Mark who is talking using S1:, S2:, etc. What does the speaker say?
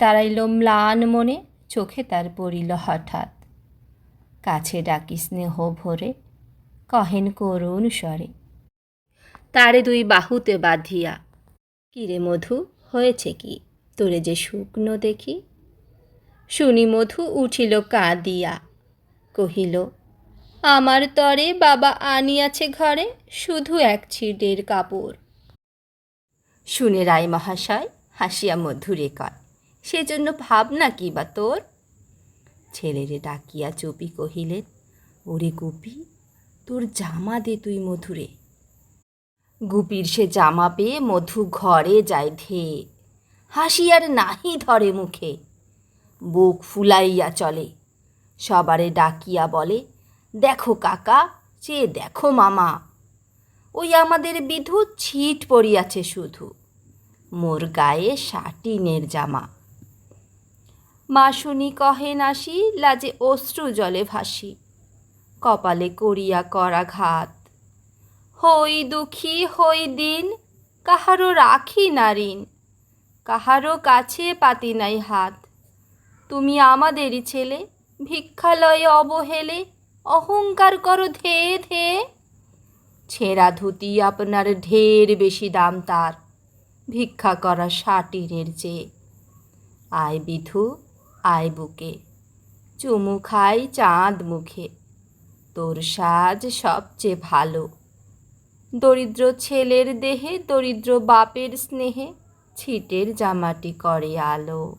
S1: দাঁড়াইল ম্লান মনে, চোখে তার পড়িল হঠাৎ। কাছে ডাকি স্নেহ ভরে, কহেন করুণ স্বরে, তারে দুই বাহুতে বাঁধিয়া, কিরে মধু, হয়েছে কি? তোরে যে শুকনো দেখি? শুনি মধু, উঠিল কাঁদিয়া, কহিল, আমার তরে বাবা আনিয়াছে ঘরে, শুধু এক ছিটের কাপড়। শুনে রায় মহাশয়, হাসিয়া মধুরে কয় সেজন্য ভাবনা কি বা তোর? ছেলেরে ডাকিয়া চুপি কহিলেন, ওরে গুপি, তোর জামা দে তুই মধুরে। গুপির সে জামা পেয়ে মধু ঘরে যায় ধেয়ে হাসিয়ার নাহি ধরে মুখে। বুক ফুলাইয়া চলে। সবারে ডাকিয়া বলে, দেখো কাকা চেয়ে দেখো মামা। ওই আমাদের বিধু ছিট পড়িয়াছে শুধু। মোর গায়ে শাটিনের জামা। মা শুনি কহেন আসি লাজে অশ্রু জলে ভাসি। কপালে করিয়া করা ঘাত হই দুঃখী, হই দিন কাহারও রাখি নারীন কাহারও কাছে পাতি নাই হাত। তুমি আমাদেরই ছেলে, ভিক্ষালয়ে অবহেলে, অহংকার করো ধে ধে। ছেঁড়া ধুতি আপনার ঢের বেশি দাম তার, ভিক্ষা করা শাটিনের চেয়ে আয় বিধু আয় বুকে। চুমু খাই চাঁদ মুখে। তোর সাজ সবচেয়ে ভালো। দরিদ্র ছেলের দেহে দরিদ্র বাপের স্নেহে ছিটের জামাটি করে আলো।